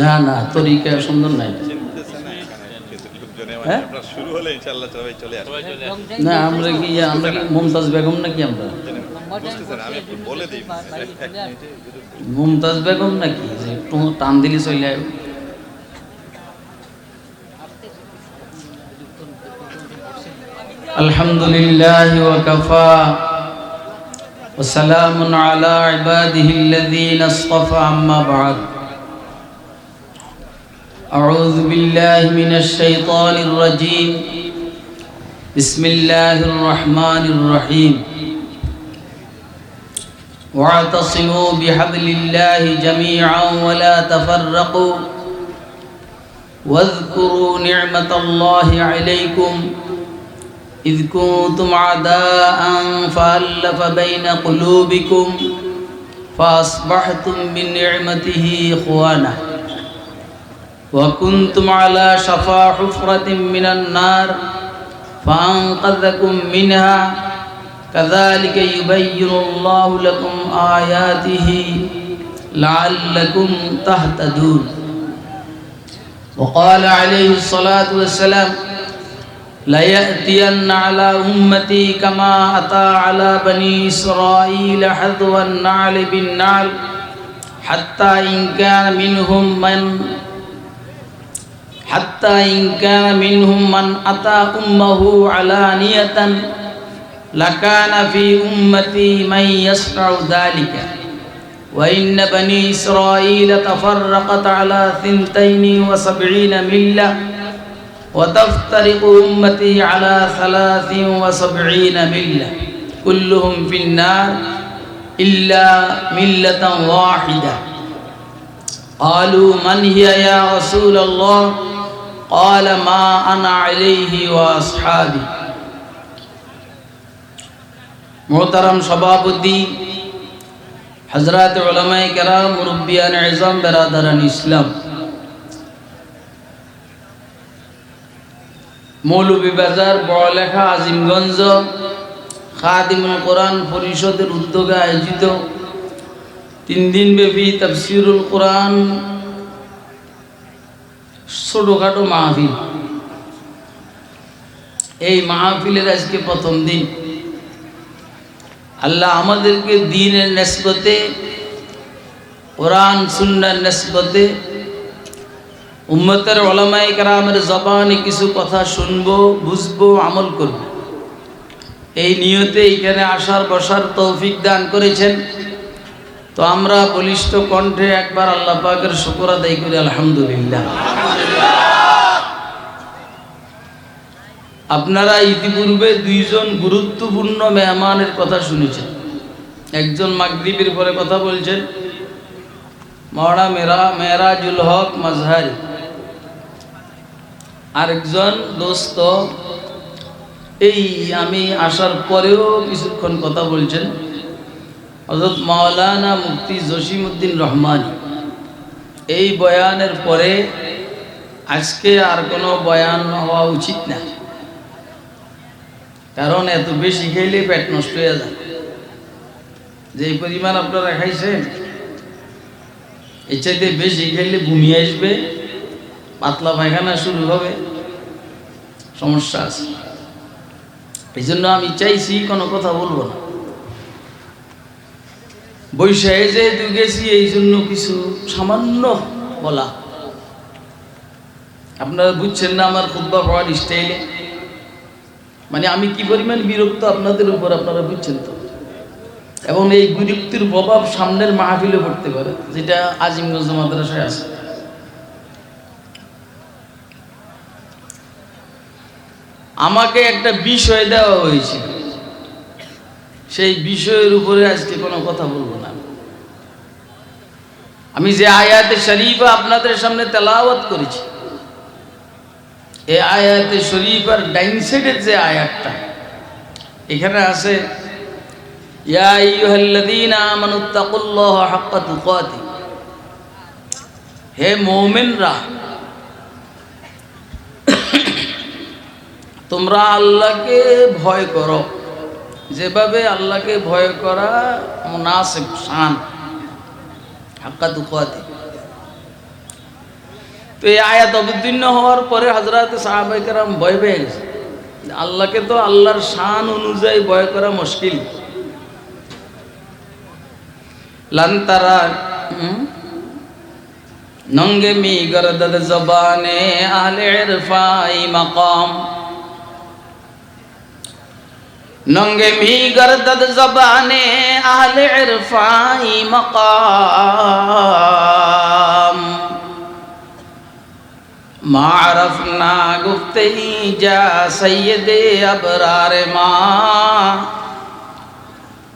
না না, তরিকা সুন্দর নাই। হ্যাঁ? না, আমরা কি আমরা কি মমতাজ বেগম নাকি আমরা? মমতাজ বেগম নাকি? যে টান দিলি চলে আলহামদুলিল্লাহ وسلام على عباده الذين اصطفى أما بعد. أعوذ بالله من الشيطان الرجيم. بسم الله الرحمن الرحيم. واعتصموا بحبل الله جميعا ولا تفرقوا. واذكروا نعمة الله عليكم. إذ كنتم عداء فألف بين قلوبكم فأصبحتم بنعمته إخوانا وكنتم على شفا حفرة من النار فأنقذكم منها كذلك يبين الله لكم آياته لعلكم تهتدون وقال عليه الصلاة والسلام ليأتين على أمتي كما أتى على بني إسرائيل حذو النعل بالنعل حتى إن كان منهم من حتى إن كان منهم من أتى أمه علانية لكان في أمتي من يصنع ذلك. وإن بني إسرائيل تفرقت على ثنتين وسبعين ملة وتفترق أمتي على ثلاث وسبعين ملة كلهم في النار إلا ملة واحدة قالوا من هي يا رسول الله قال ما أنا عليه وأصحابي মোহতারাম সভাপতি হজরত ওলামাই কেরাম মুরব্বিয়ান এজম বেরাদারান ইসলাম মৌলভীবাজার, বড়লেখা, আজিমগঞ্জ, খাদিমুল কোরআন পরিষদের উদ্যোগে আয়োজিত তিন দিন ব্যাপী তফসিরুল কোরআন ছোটোখাটো মাহফিল। এই মাহফিলের আজকে প্রথম দিন। আল্লাহ আমাদেরকে দিনের নেসবতে, কোরআন, সুন্নার নেসবতে উম্মতের ওলামাই কারামের জবানে কিছু কথা শুনব, বুঝব, আমল করব। এই নিয়তে এখানে আসার, বসার তৌফিক দান করেছেন। তো আমরা বলিষ্ঠ কণ্ঠে একবার আল্লাহ পাকের শুকর আদায় করি, আলহামদুলিল্লাহ। আপনারা ইতিপূর্বে দুইজন গুরুত্বপূর্ণ মেহমানের কথা শুনেছেন। একজন মাগরিবের পরে কথা বলছেন মহারা মেরা, মেরাজুল হক মাজহারি আরেকজন, দোস্ত, এই আমি আসার পরেও কিছুক্ষণ কথা বলছেন হজরত মাওলানা মুফতি জসিমউদ্দিন রহমান। এই বয়ানের পরে আজকে আর কোনো বয়ান হওয়া উচিত না। কারণ এত বেশি খেলে পেট নষ্ট হয়ে যায়। যে পরিমাণ আপনারা খাইছেন, এর চাইতে বেশি খেলে ভূমি আসবে পাতলা পায়খানা শুরু হবে। সমস্যা আছে। এই জন্য আমি চাইছি কোনো কথা বলব না। বৈশাখে যেহেতু গেছি এই জন্য কিছু সামান্য বলা। আপনারা বুঝছেন না আমার খুদ্া পড়ার স্টাইলে মানে আমি কি পরিমাণ বিরক্ত আপনাদের উপর, আপনারা বুঝছেন তো? এবং এই বিরক্তির প্রভাব সামনের মাহফিলে পড়তে পারে, যেটা আজিমগঞ্জ মাদ্রাসায় আছে। আমাকে একটা বিষয় দেওয়া হয়েছিল সেই বিষয়ের উপরে আজকে কোনো কথা বলব না। আমি যে আয়াতে শরীফা আপনাদের সামনে তেলাওয়াত করেছি এই আয়াতে শরীফার ডাইন সাইডের যে আয়াতটা, এখানে আছে হে মুমিনরা তোমরা আল্লাহকে ভয় করো। যেভাবে আল্লাহকে ভয় করা মুনাসিব, শান, হাক্কা দুকাতি তো এই আয়াত অবতীর্ণ হওয়ার পরে হজরত সাহাবাইকারাম ভয় পেয়ে গেছে। আল্লাহকে তো আল্লাহর শান অনুযায়ী ভয় করা মুশকিল। লন্তরা নঙ্গে মি গরদদ জবানে আহলে ইরফাই মাকাম। ننگ می گردد زبان اہل عرفائی مقام۔ معرفنا گفتہی جا سید ابرار ماں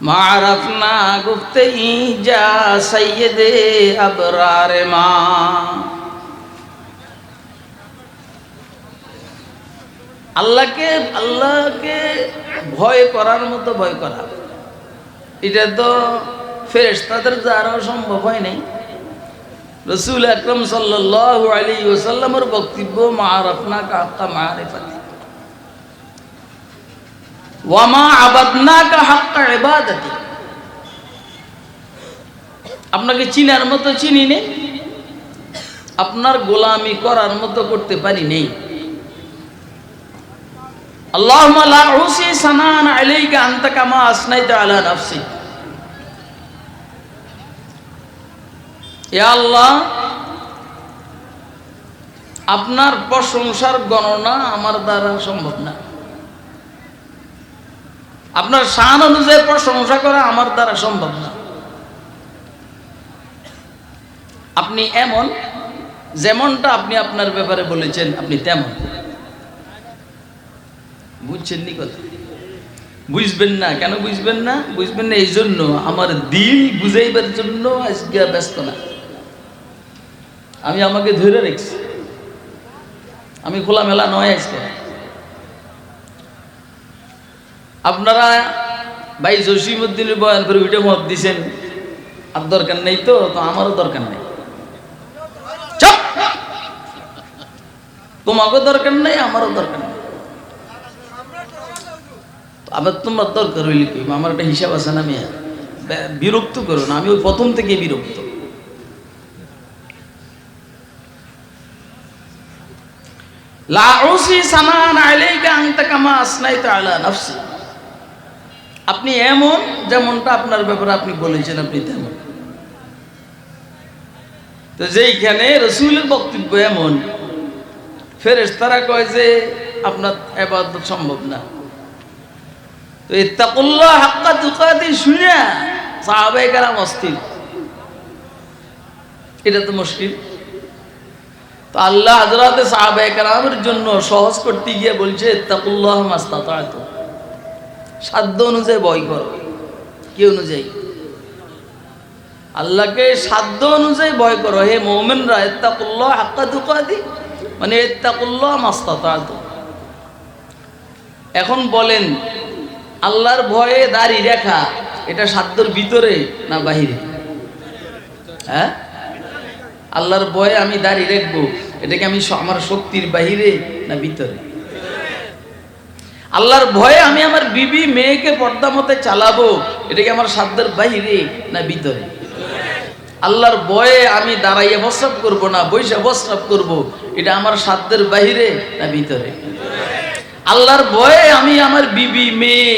معرفنا گفتہی جا سید ابرار ماں আল্লাহকে আল্লাহকে ভয় করার মতো ভয় করা। এটা তো ফেরেশতাদের দ্বারাও সম্ভব হয় নাই। রসুল আকরম সাল্লাহ আলী ওসাল্লামের বক্তব্য মারফনা কাহকা মারেফাতি ওয়ামা আবাদনা কা হাক্কা ইবাদতি। আপনাকে চিনার মতো চিনি নেই। আপনার গোলামি করার মতো করতে পারি নেই। আপনার প্রশংসার গণনা আমার দ্বারা সম্ভব না। আপনার শান অনুযায়ী প্রশংসা করা আমার দ্বারা সম্ভব না। আপনি এমন, যেমনটা আপনি আপনার ব্যাপারে বলেছেন, আপনি তেমন। বুঝছেন নি কথা? বুঝবেন না, কেন বুঝবেন না? বুঝবেন না এই জন্য আমার দিল বুঝাইবার জন্য আজকে ব্যস্ত না। আমি আমাকে ধরে রেখেছি। আমি খোলামেলা নয় আজকে। আপনারা ভাই জসিমুদ্দিনের বয়ান করে উঠে মত দিছেন। আর দরকার নেই তো তো আমারও দরকার নেই! তোমাকেও দরকার নেই, আমারও দরকার নেই। আবার তোমার দরকার হইলে কি আমার একটা হিসাব আছে না মেয়ে? বিরক্ত করো না, আমি ওই প্রথম থেকে বিরক্ত। আপনি এমন, যেমনটা আপনার ব্যাপারে আপনি বলেছেন, আপনি তেমন। তো যেইখানে রসুলের বক্তব্য এমন ফেরেস তারা কয় যে, আপনার এবাদত সম্ভব না। হাক্কা শুনে এটা তো মুশকিল। তো আল্লাহ জন্য সহজ করতে গিয়ে বলছে সাধ্য অনুযায়ী করো। কি অনুযায়ী? আল্লাহকে সাধ্য অনুযায়ী ভয় করো। হে মোমেনরা, ইত্তাকুল্লাহ হাক্কা তুকাতি। মানে ইত্তাকুল্লাহ মাস্তাতাত এখন বলেন আল্লাহর ভয়ে দাড়ি রেখা, এটা সাধ্যর ভিতরে না বাহিরে? হ্যাঁ? আল্লাহর ভয়ে আমি দাড়ি রাখব এটাকে আমি আমার শক্তির বাহিরে না ভিতরে? আল্লাহর ভয়ে আমি আমার বিবি মেয়েকে পর্দা মতে চালাবো এটাকে আমার সাধ্যের বাহিরে না ভিতরে? আল্লাহর ভয়ে আমি দাঁড়াইয়ে বস্রাপ করব না বৈশা বস্রাপ করব, এটা আমার সাধ্যের বাহিরে না ভিতরে? আল্লাহর ভয়ে আমি আমার বিবি, মেয়ে,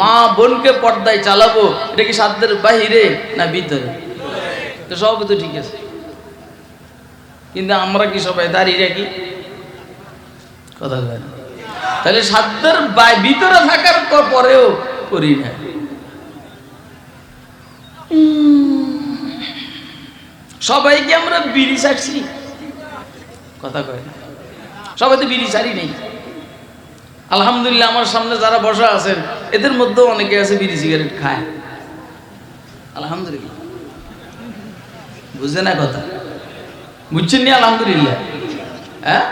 মা বোনকে পর্দায় চালাবো, এটা কি সাধ্যের বাহিরে না ভিতরে? তো সব তো ঠিক আছে। কিন্তু আমরা কি সবাই দাঁড়িয়ে রাখি? কথা কয় না তাহলে সাধ্যের ভিতরে থাকার পরেও করি না। সবাইকে আমরা বিড়ি ছাড়ছি। কথা কয় সবাই তো বিড়ি ছাড়ি নেই। আলহামদুলিল্লাহ, আমার সামনে যারা বসা আছেন, এদের মধ্যেও অনেকে আছে বিড়ি সিগারেট খায়। আলহামদুলিল্লাহ। বুঝে না কথা? বুঝছেন নি আলহামদুলিল্লাহ? হ্যাঁ?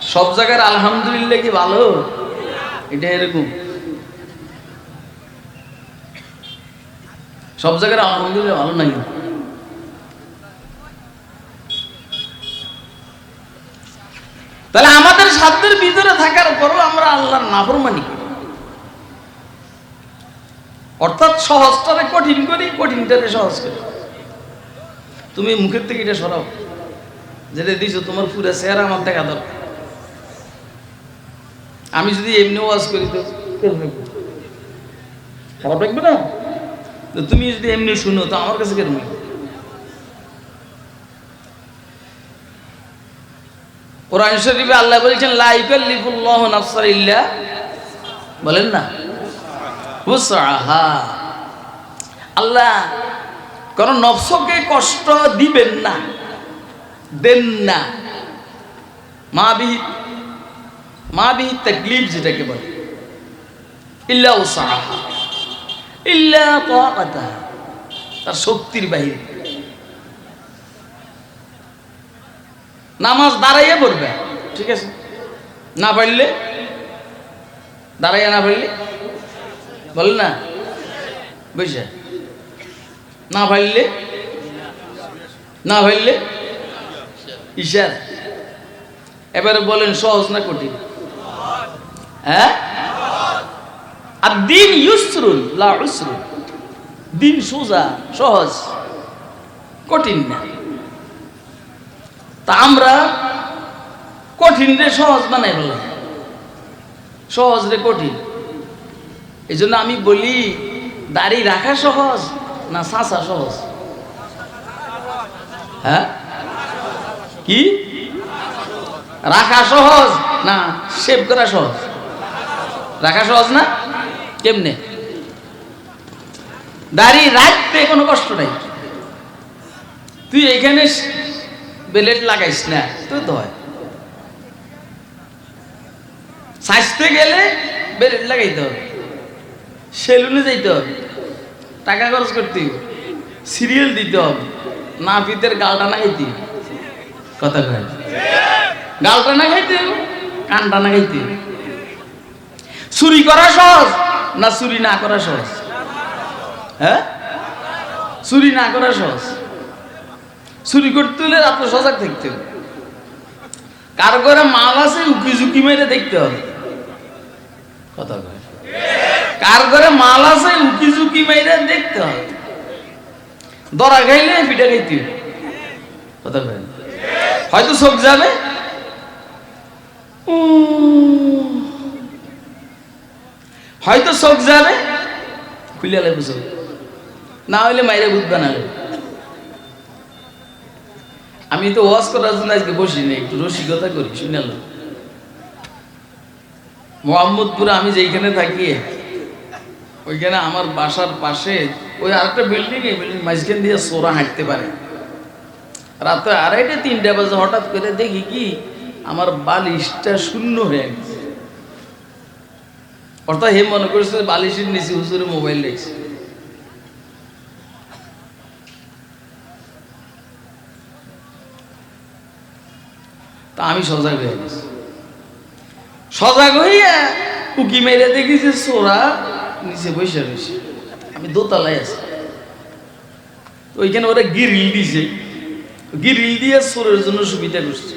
সব জায়গার আলহামদুলিল্লাহ কি ভালো? এটা এরকম। সব জায়গার আলহামদুলিল্লাহ ভালো নাই তাহলে আমাদের সাধ্যের ভিতরে থাকার পরও আমরা আল্লাহর নাফরমানি করি। অর্থাৎ সহজটারে কঠিন করি, কঠিনটারে সহজ করি। তুমি মুখের থেকে এটা সরাও। যেটা দিছো, তোমার পুরো চেহারা আমার দেখা দরকার। আমি যদি এমনি ওয়াজ করি তো? খারাপ লাগবে না? তুমি যদি এমনি শুনো, তো আমার কাছে কেমন লাগবে? কোরআন শরীফে আল্লাহ বলছেন লাইকাল্লিফুল্লাহ নাফসার ইল্লা বলেন না। আল্লাহ কোন নফসকে কষ্ট দিবেন না, দেন না। মা বিহি মা বিহি তাকলিফ যেটাকে বলে। ইল্লা উসআহা ইল্লা তার শক্তির বাহিরে। নামাজ দাঁড়াইয়া পড়বে। ঠিক আছে। না পারলে? দাঁড়াইয়া না পারলে? বল না। বুঝছে? না পারলে? না পারলে? ইশার। এবারে বলেন সহজ না কঠিন? হ্যাঁ? আর দিন ইউসরুল লা উসরুল দিন সোজা সহজ। কঠিন না। তা আমরা কঠিন রে সহজ বানাই বললাম সহজ রে কঠিন। এই জন্য আমি বলি, দাড়ি রাখা সহজ না সাঁচা সহজ? হ্যাঁ? কি? রাখা সহজ না সেভ করা সহজ? রাখা সহজ না? কেমনে? দাড়ি রাখতে কোনো কষ্ট নাই। তুই এখানে বেলেট লাগাইস না, তো হয় সাজতে গেলে বেলেট লাগাইতে হবে। সেলুনে যাইতে হবে। টাকা খরচ করতে হবে। সিরিয়াল দিতে হবে। না পিতের গালটা না খাইতে কথা কয়? গালটা না খাইতে কানটা না খাইতে চুরি করা সহজ না চুরি না করা সহজ? হ্যাঁ? চুরি না করা সহজ। চুরি করতে হলে রাত্রে সজাগ দেখতে হবে। কার করে মাল আছে, উকি ঝুঁকি মেরে দেখতে হবে। কথা কয়। কার ঘরে মাল আছে, উকি ঝুঁকি মেরে দেখতে হবে। দরা খাইলে পিঠা খাইতে হবে। কথা কয়। হয়তো চোখ যাবে। হয়তো চোখ যাবে। খুলে লাগবে চোখ। না হইলে মাইরে বুধ বানালে আমি তো ওয়াজ করার জন্য আজকে বসি না একটু রসিকতা করি শুনাল মোহাম্মদপুরে আমি যেইখানে থাকি, ওইখানে আমার বাসার পাশে ওই আরেকটা বিল্ডিং এই বিল্ডিং মাঝখান দিয়ে সোরা হাঁটতে পারে। রাতে আড়াইটা, তিনটা বাজে হঠাৎ করে দেখি কি, আমার বালিশটা শূন্য হয়ে গেছে। অর্থাৎ হে মনে করছে বালিশের নিচে হুজুরে মোবাইল রেখেছে তা আমি সজাগ হয়ে গেছি। সজাগ হইয়া উকি মেরে দেখি যে সোরা নিচে বসে রয়েছে। আমি দোতলায় আছি। ওইখানে ওরা গিরিল দিছে। গিরিল দিয়ে সোরের জন্য সুবিধা করছে।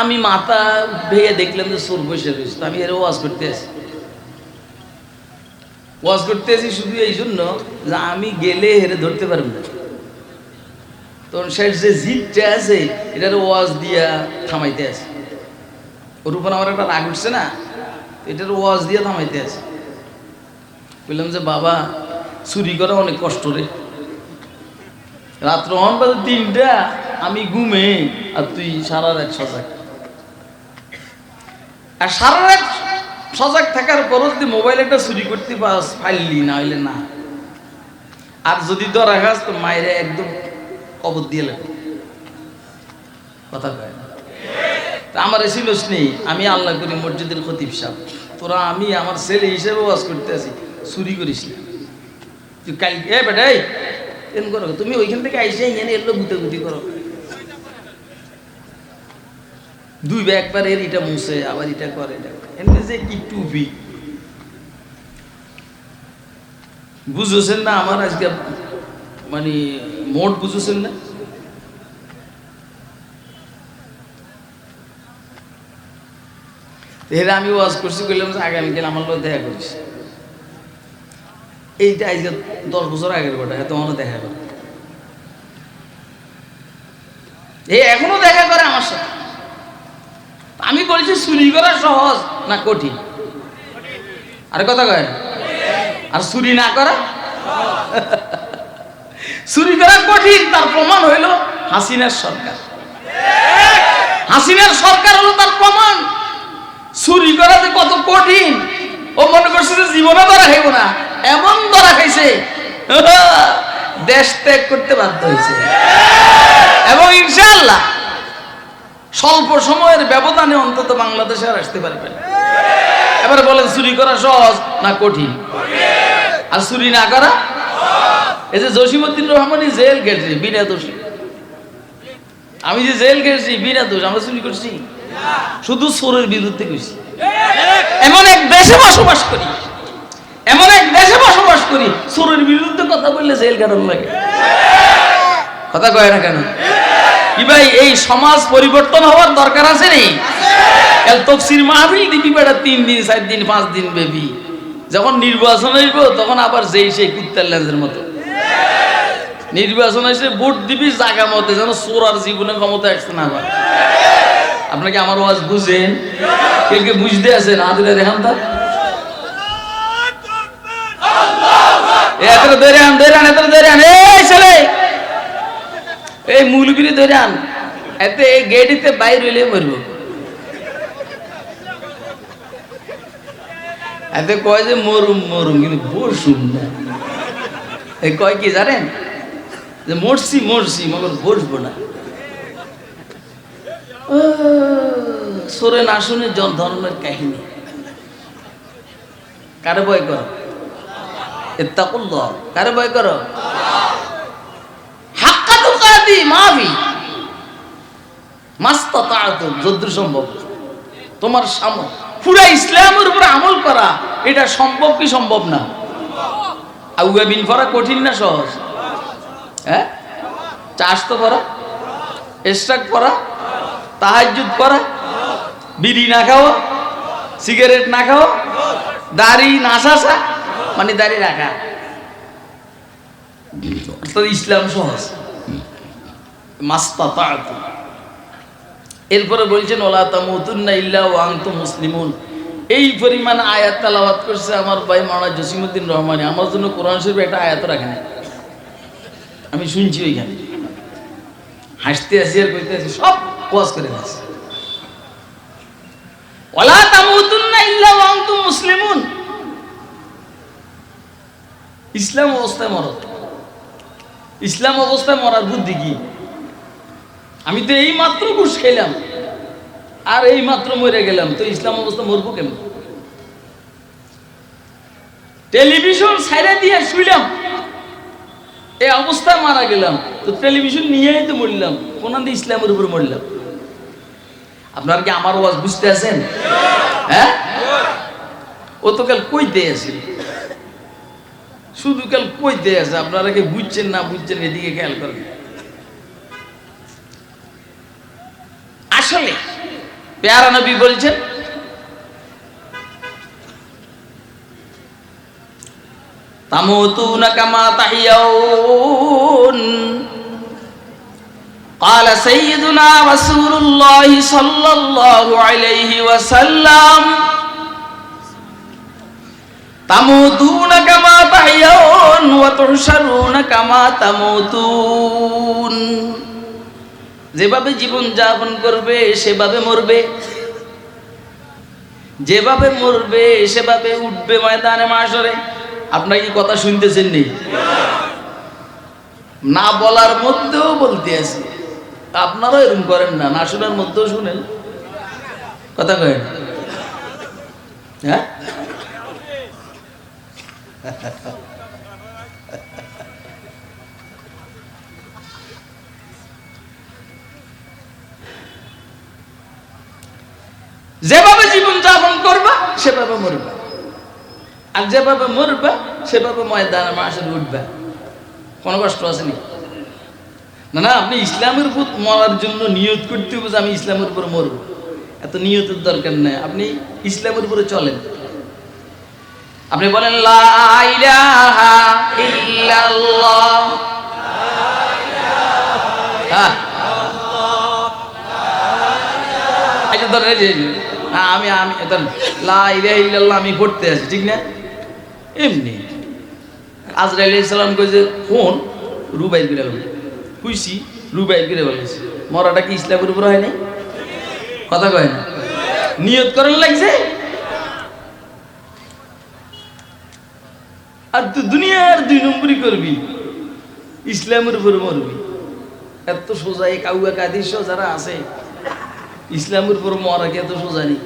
আমি মাথা ভেঙে দেখলাম যে সোর বসে রয়েছে। আমি এর ওয়াজ করতে আছি ওয়াজ করতে আছি শুধু এই জন্য যে আমি গেলে হেরে ধরতে পারব না। তখন শেষ যে জিপটা আছে, এটার ওয়াজ দিয়া থামাইতে আছে। ওর উপর আমার একটা রাগ উঠছে না এটার ওয়াজ দিয়া থামাইতে আছে। বললাম যে, বাবা, চুরি করা অনেক কষ্ট রে। রাত্র হন বাজে তিনটা, আমি ঘুমে, আর তুই সারা রাত সজাগ। আর সারা রাত সজাগ থাকার পরও যদি মোবাইল একটা চুরি করতে পাস ফাইললি না হইলে না। আর যদি ধরা খাস, তো মায়েরে একদম কবর দিয়ে লাগবে কথা কয় তা আমার ছিল নেই, আমি আল্লাহ করি মসজিদের খতিব সাহেব তোরা আমি আমার ছেলে হিসেবে ওয়াজ করতে আছি, চুরি করিস না। তুই কাল এ বেটাই এরকম করো, তুমি ওইখান থেকে আইসে এখানে এলো গুতি করো। দুই ব্যাগ এর এটা মুছে, আবার এটা করে, এটা। এমনি যে কি টুপি? বুঝেছেন না আমার আজকে মানে মোট বুঝেছেন না? এর আমি ওয়াজ করছি বললাম যে আগামীকাল আমার লোক দেখা করিস। এইটা আজকে দশ বছর আগের কথা এত আমার দেখা করে। এই এখনও দেখা করে আমার সাথে। আমি বলছি চুরি করা সহজ না কঠিন? আর কথা কয়? আর চুরি না করা? চুরি করা কঠিন, তার প্রমাণ হইল হাসিনার সরকার। হাসিনার সরকার হলো তার প্রমাণ। চুরি করা যে কত কঠিন, ও মনে করছে যে জীবনে ধরা খাইব না, এমন ধরা খাইছে। দেশ ত্যাগ করতে বাধ্য হয়েছে এবং ইনশাআল্লাহ স্বল্প সময়ের ব্যবধানে অন্তত বাংলাদেশে আর আসতে পারবেন এবার বলেন, চুরি করা সহজ না কঠিন? আর চুরি না করা? এই যে জসিমুদ্দিন রহমানি জেল গেছে বিনা দোষী। আমি যে জেল গেছি বিনা দোষ, আমরা চুরি করছি? শুধু চোরের বিরুদ্ধে কইছি এমন এক দেশে বসবাস করি, এমন এক দেশে বসবাস করি, চোরের বিরুদ্ধে কথা বললে জেল কাটানো লাগে। কথা কয় না কেন? কি ভাই, এই সমাজ পরিবর্তন হওয়ার দরকার আছে নেই তফসির মাহফিল দিবি বেড়া তিন দিন, চার দিন, পাঁচ দিন বেবি। যখন নির্বাচন হইব, তখন আবার যেই সেই কুত্তার লেন্সের মতো। নির্বাচন এসে ভোট দিবি জায়গা মতে, যেন চোর আর জীবনে ক্ষমতা আসতে না পারে। আপনাকে আমার ওয়াজ বুঝেন? কে কে বুঝতে আছেন আদিলে দেখান তা। এত ধরে আন ধরে আন, এত ধরে আন। এই ছেলে! এই মূলগিরি ধরে আন। এতে এই গেটিতে বাইর হইলে মরব। এতে কয় যে মরুম মরুম কিন্তু বসুম না। এই কয় কি জানেন? যে মরছি মরছি মগর বসবো না। ও, সরে না শুনে জন ধরনের কাহিনী। কারে ভয় করো? ইত্তাকুল্লাহ কারে ভয় করো? মাফি মাস্তাতাআতু যদ্দুর সম্ভব। তোমার সামনে পুরা ইসলামের উপর আমল করা, এটা সম্ভব কি সম্ভব না? আউয়া বিন করা কঠিন না সহজ? হ্যাঁ? চাষ তো করা এস্টাক করা তাহাজুদ করা, বিড়ি না খাওয়া, সিগারেট না খাওয়া, দাড়ি না মানে দাড়ি রাখা। অর্থাৎ ইসলাম সহজ। এরপরে বলছেন, ওলা মুসলিমুন। এই পরিমাণ আয়াত তালাওয়াত করছে আমার ভাই মাওলানা জসিমউদ্দিন রহমানি। আমার জন্য কোরআন শরীফে একটা আয়াত রাখেন। আমি শুনছি ওইখানে। হাসতে আসি আর কইতে আসি সব ওয়াজ করে দিচ্ছে ওলা তামুতুন্না ইল্লা ওয়া আনতুম মুসলিমুন। ইসলাম অবস্থায় মরত ইসলাম অবস্থায় মরার বুদ্ধি কি? আমি তো এই মাত্র ঘুষ খেলাম আর এই মাত্র মরে গেলাম। তো ইসলাম অবস্থা মরবো কেমন? টেলিভিশন ছাইড়া দিয়ে শুইলাম। এই অবস্থায় মারা গেলাম। তো টেলিভিশন নিয়েই তো মরলাম। কোনান দিয়ে ইসলামের উপর মরলাম? আপনার কি আমার ওয়াজ বুঝতে আছেন? হ্যাঁ? ও তো কাল কইতে আছে। শুধু কাল কইতে আছে। আপনারা কি বুঝছেন না বুঝছেন, এদিকে খেয়াল করেন। আসলে পেয়ারা নবী বলছেন তামুতুনা কামা তাহিয়াউন قال سيدنا رسول الله صلى الله عليه وسلم তামুতুন কামা তাহিয়াউন ওয়া তুহশারুন কামা তামুতুন যেভাবে জীবন যাপন করবে, সেভাবে মরবে। যেভাবে মরবে, সেভাবে উঠবে ময়দানে মাসরে আপনার কি কথা শুনতেছেন নেই না বলার মধ্যেও বলতে আছে। আপনারাও এরকম করেন না না শোনার মধ্যেও শুনেন। কথা কয়েন হ্যাঁ? যেভাবে জীবন যাপন করবা, সেভাবে মরবা। আর যেভাবে মরবা, সেভাবে ময়দানে মাসের উঠবা। কোনো কষ্ট আসেনি না? না আপনি ইসলামের উপর মরার জন্য নিয়ত করতে হবে যে আমি ইসলামের উপর মরব। এত নিয়তের দরকার নেই। আপনি ইসলামের উপরে চলেন। আপনি বলেন ইল্লাল্লাহ। হ্যাঁ। ধরেন আমি আমি আমি আছি, ঠিক না? এমনি। আজরাইল ইসলাম কইছে, কোন? বলে। মরাটা কি ইসলামের উপর হয় নাই? কথা কয় না। নিয়ত করেন লাগছে? আর তুই দুনিয়ার দুই নম্বরই করবি। ইসলামের উপর মরবি। এত সোজা এই কাউয়া কাদিস, যারা আছে ইসলামের উপর মরা কি এত সোজা নেই?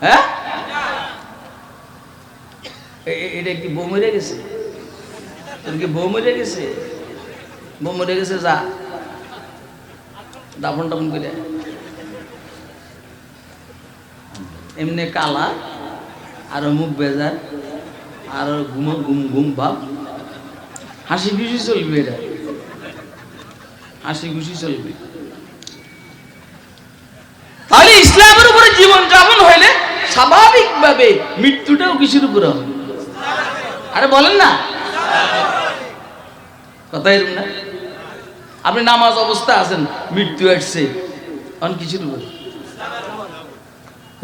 হ্যাঁ? এটা কি বউ মরে গেছে? তোর কি বউ মরে গেছে? বউ মরে গেছে, যা। দাফন টাফন করে। এমনি কালা, আর মুখ বেজার, আর ঘুম ঘুম ঘুম ভাব। হাসি খুশি চলবে এটা। হাসি খুশি চলবে তাহলে ইসলামের উপরে জীবন যাপন হইলে স্বাভাবিকভাবে মৃত্যুটাও কিসের উপরে হবে? আরে বলেন না। কথা এরকম না? আপনি নামাজ অবস্থা আছেন, মৃত্যু আসছে অন কিসের উপরে?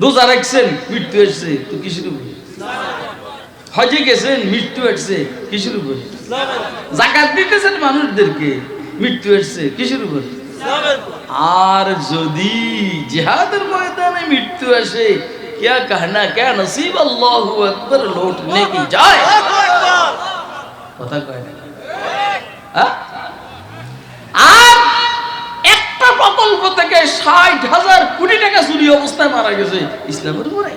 রোজা রাখছেন, মৃত্যু আসছে, তো কিসের উপরে? হজে গেছেন, মৃত্যু আসছে, কিসের উপরে? জাকাত দিতেছেন মানুষদেরকে, মৃত্যু আসছে, কিসের উপরে? আর যদি জিহাদের ময়দানে মৃত্যু আসে क्या कहना क्या नसीब अल्लाह अकबर लौटने की जाए কথা কয় না হ্যাঁ? আর একটা প্রকল্প থেকে ষাট হাজার কোটি টাকা চুরি অবস্থায় মারা গেছে ইসলামের উপরে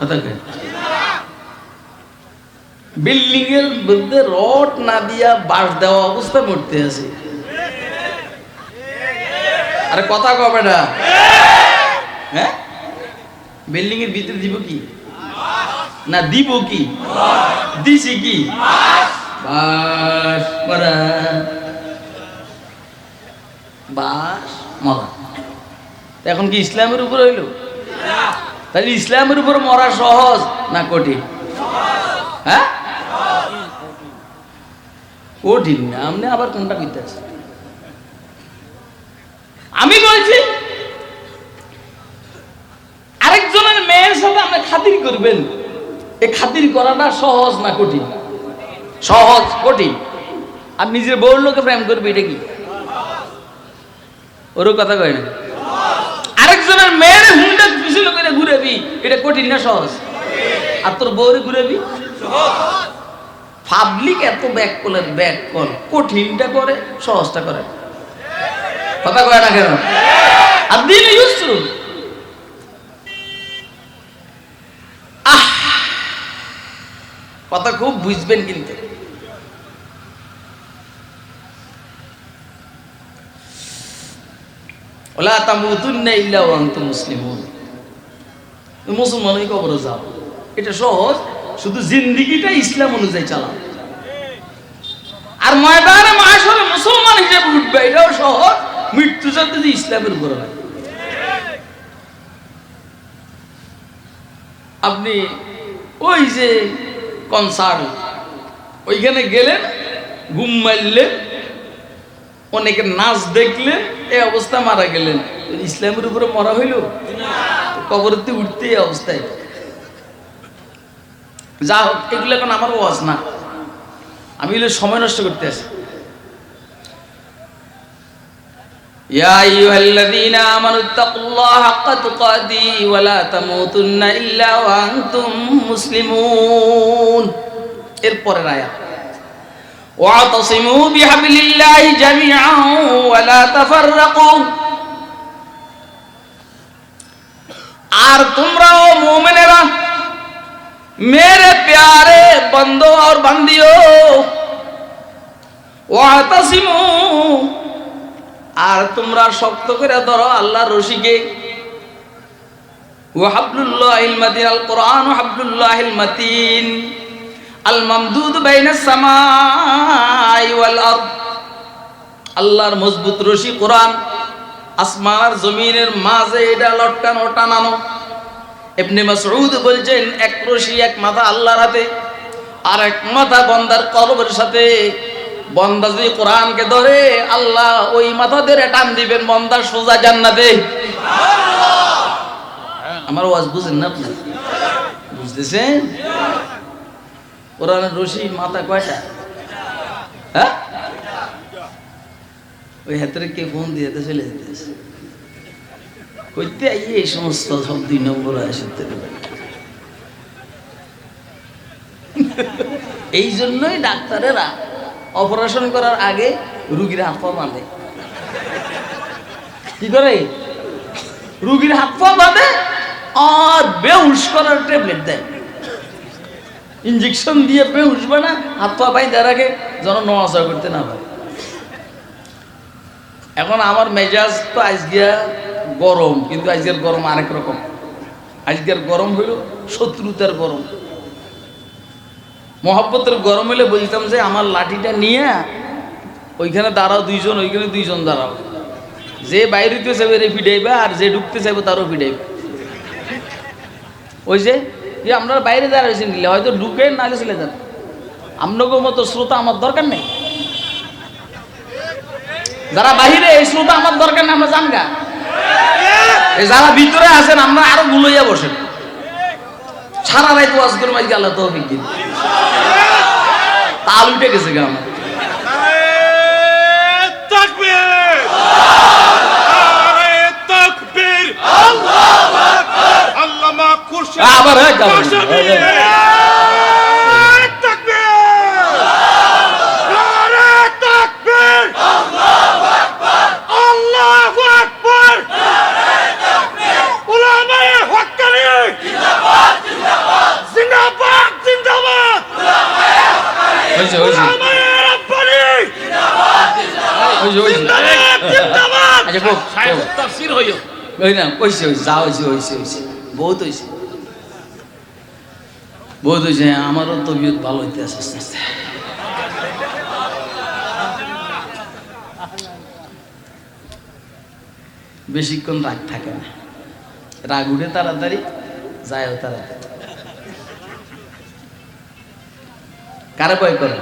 কথা কয় বিল্ডিং এর মধ্যে রড না দিয়া বাঁশ দেওয়া অবস্থা মরতে আছে আরে কথা কবে না হ্যাঁ বিল্ডিং এর ভিতরে দিব কি? না, দিব কি? দিছি কি? বাস মরা বাস, মরা। এখন কি ইসলামের উপর হইল? তাহলে ইসলামের উপর মরা সহজ না কঠিন? হ্যাঁ? কঠিন না আপনি আবার কোনটা আছে? আমি বলছি আরেকজনের মেয়ের সাথে আপনি খাতির করবেন। এই খাতির করাটা সহজ না কঠিন? সহজ, কঠিন। আর নিজের বউর লোকে প্রেম করবে, এটা কি? ওরও কথা কয় না। আরেকজনের মেয়ের হুন্ডা পিছনে করে ঘুরেবি, এটা কঠিন না সহজ? আর তোর বউরে ঘুরেবি? পাবলিক এত ব্যাক করলে, ব্যাক কর। কঠিনটা করে, সহজটা করে। কথা কয় না কেন? আর দিন ইউসরু কথা খুব বুঝবেন কিন্তু। ওলা তামুতুন্না ইল্লা ওয়া আনতুম মুসলিমুন। তুমি মুসলমান হয়ে কবরে যাও। এটা সহজ, শুধু জিন্দিগিটা ইসলাম অনুযায়ী চালাও। আর ময়দানে মাসরে মুসলমান হিসেবে উঠবে, এটাও সহজ মৃত্যু যাতে যে ইসলামের উপরে হয়। আপনি ওই যে কনসার্ট ওইখানে গেলেন, ঘুম মারলেন অনেকে নাচ দেখলেন এই অবস্থা মারা গেলেন। ইসলামের উপরে মরা হইল? কবরতে উঠতে এই অবস্থায়। যা হোক এগুলো এখন আমার ওয়াজ না। আমি এগুলো সময় নষ্ট করতে আসি يا أيها الذين آمنوا اتقوا الله حق تقاته ولا تموتن إلا وأنتم مسلمون এরপরে আয়াত واعتصموا بحبل الله جميعا ولا تفرقوا আর তোমরা ও মুমিনেরা মেরে প্যারে বন্ধো আর বান্দিও واعتصموا আর তোমরা শক্ত করে ধরো আল্লাহর রশিকে। আল্লাহর মজবুত রশি কোরআন জমিনের মাঝে এটা টানানো। এমনি বলছেন, এক রশি, এক মাথা আল্লাহর হাতে, আর এক মাথা বন্দার কলবের সাথে। বন্দা যদি কোরআনকে ধরে আল্লাহ ওই মাথা ধরে টান দিবেন বন্দার সোজা জান্নাতে। আমার ওয়াজ বুঝেন না আপনি? বুঝতেছেন? কোরআনের রশি মাথা কয়টা? হ্যাঁ? ওই হাতের কে ফোন দিয়ে চলে যেতেছে। কইতে আইয়ে এই সমস্ত সব দুই নম্বর আসতে এই জন্যই ডাক্তারেরা অপারেশন করার আগে রুগীর হাত পা বাঁধে। কি করে? রুগীর হাত পা বাঁধে, আর বেহুশ করার ট্যাবলেট দেয়। ইঞ্জেকশন দিয়ে বেহুশ বানা, হাত পা বাইন্ধে রাখে, যেন নড়াচড়া করতে না পারে। এখন আমার মেজাজ তো আজকে গরম, কিন্তু আজকের গরম আরেক রকম। আজকের গরম হইল শত্রুতার গরম। মহব্বতের গরম হলে বলতাম যে আমার লাঠিটা নিয়ে ওইখানে দাঁড়াও দুইজন, ওইখানে দুইজন দাঁড়াও। যে বাইরে চাইবে রে ফিডাইবে আর যে ঢুকতে চাইবে তারও ফিডাইবে ওই যে যে আমরা বাইরে দাঁড়াইছি নিলে হয়তো ঢুকে নালে চলে যান। আপনাকে মতো শ্রোতা আমার দরকার নেই। যারা বাহিরে, এই শ্রোতা আমার দরকার নেই, আমরা জানগা যারা ভিতরে আছেন, আমরা আরও গুলোইয়া বসেন। সারা রাত ওয়াজ করে মাঝে আল্লাহ তৌফিক দিন। তাল উঠে গেছে গা আমার। আবার এক গাবো। কাশাবি। তাকবীর আরে তাকবীর আল্লাহু আকবার উলামায়ে হক্কানি জিন্দাবাদ জিন্দাবাদ হয়েছে হয়েছে উলামায়ে রাব্বানি হয়েছে হয়েছে জিন্দাবাদ জিন্দাবাদ আচ্ছা কোক সাহেব তাফসীর হইও ওই না কইছে হয়েছে যা হয়েছে হয়েছে হয়েছে। বহুত হয়েছে। বহুত হয়েছে, আমারও তবিয়ত ভালো হইতে আছে বেশিক্ষণ রাগ থাকে না। রাগ উঠে তাড়াতাড়ি, যায়ও তাড়াতাড়ি। কারে ভয় করে?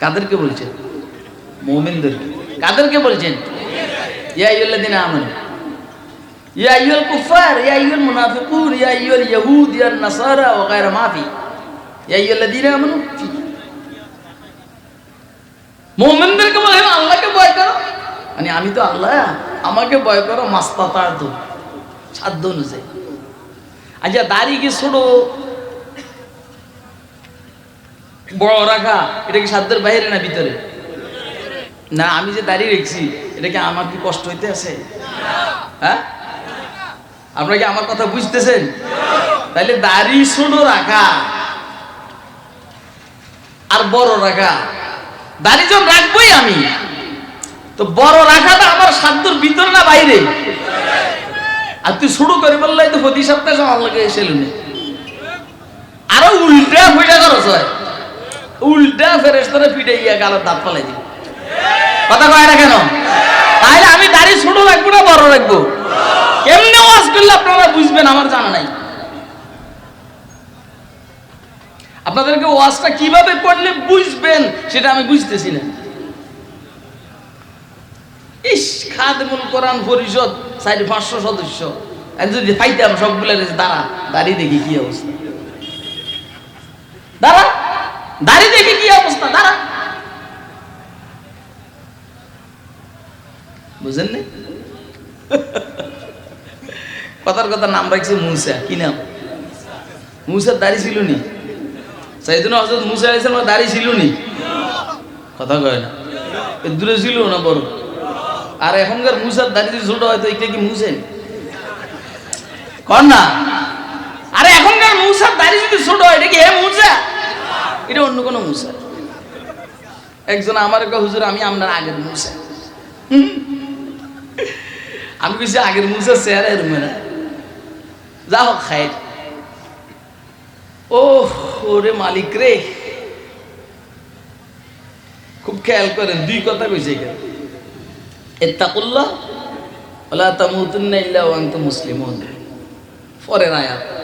কাদেরকে বলছেন? মোমিনদেরকে। কাদেরকে বলছেন? ইয়া আমানু। ইয়া কুফার ইয়া মুনাফিকুন, ইয়া ইয়াহুদ, ইয়া নাসারা ওয়া গায়রা মা ফি ইয়া আইয়ুল্লাযিনা আমানু। ফি বলেন আল্লাহকে ভয় করো? মানে আমি তো আল্লাহ, আমাকে ভয় করো মাস্তাতার তো সাধ্য অনুযায়ী। আচ্ছা দাড়ি কি ছোট? বড় রাখা, এটা কি সাধ্যের বাইরে না ভিতরে? না, আমি যে দাড়ি রেখছি, এটা কি আমার কি কষ্ট হইতে আছে? হ্যাঁ? আপনারা কি আমার কথা বুঝতেছেন? তাহলে দাড়ি ছোট রাখা আর বড় রাখা। দাড়ি যখন রাখবোই আমি। তো বড় রাখাটা আমার সাধ্যর ভিতরে না বাইরে? আর তুই শুরু করে বললে তো প্রতি সপ্তাহে আমার লাগে সেলুনে। আরও উল্টা হইটা খরচ হয় উল্টা ফেরেস্তারা পিটে গিয়ে গালের দাঁত পালাই দিব। কথা কয় না কেন? তাহলে আমি দাড়ি ছোট রাখব না বড় রাখব? কেমনে ওয়াজ করলে আপনারা বুঝবেন, আমার জানা নাই। আপনাদেরকে ওয়াজটা কীভাবে করলে বুঝবেন, সেটা আমি বুঝতেছি না। ইস, খাদেমুল কোরআন পরিষদ সাড়ে পাঁচশো সদস্য। যদি পাইতাম সবগুলো দাঁড়া, দাঁড়িয়ে দেখি কি অবস্থা। দাঁড়া। দাঁড়িয়ে দেখি কি অবস্থা, দাঁড়া। বুঝেন নি কথার কথা নাম রাখছে মুসা, কি নাম? মুসার দাড়ি ছিল নি? সাইদুল হজরত মুসা আলাইসালামের দাড়ি ছিল নি? কথা কয় না। দূরে ছিল না বড়? আর এখনকার মুসার দাড়ি যদি ছোট হয় তো এটা কি মুসেন কর না। আরে এখনকার মুসার দাড়ি যদি ছোট হয়, এটা কি হে মুসা? এটা অন্য কোনো মুসা। একজন আমার হুজুর, আমি আপনার আগের মুসা। আমি কিছু আগের মুসার চেহারা এরম না যা হোক খাই ও ওরে মালিক রে। খুব খেয়াল করেন, দুই কথা কইছে এখানে। ইত্তাকুল্লাহ ওলা তামুতুন্না ইল্লা ওয়া আনতুম মুসলিমুন। পরের আয়াত।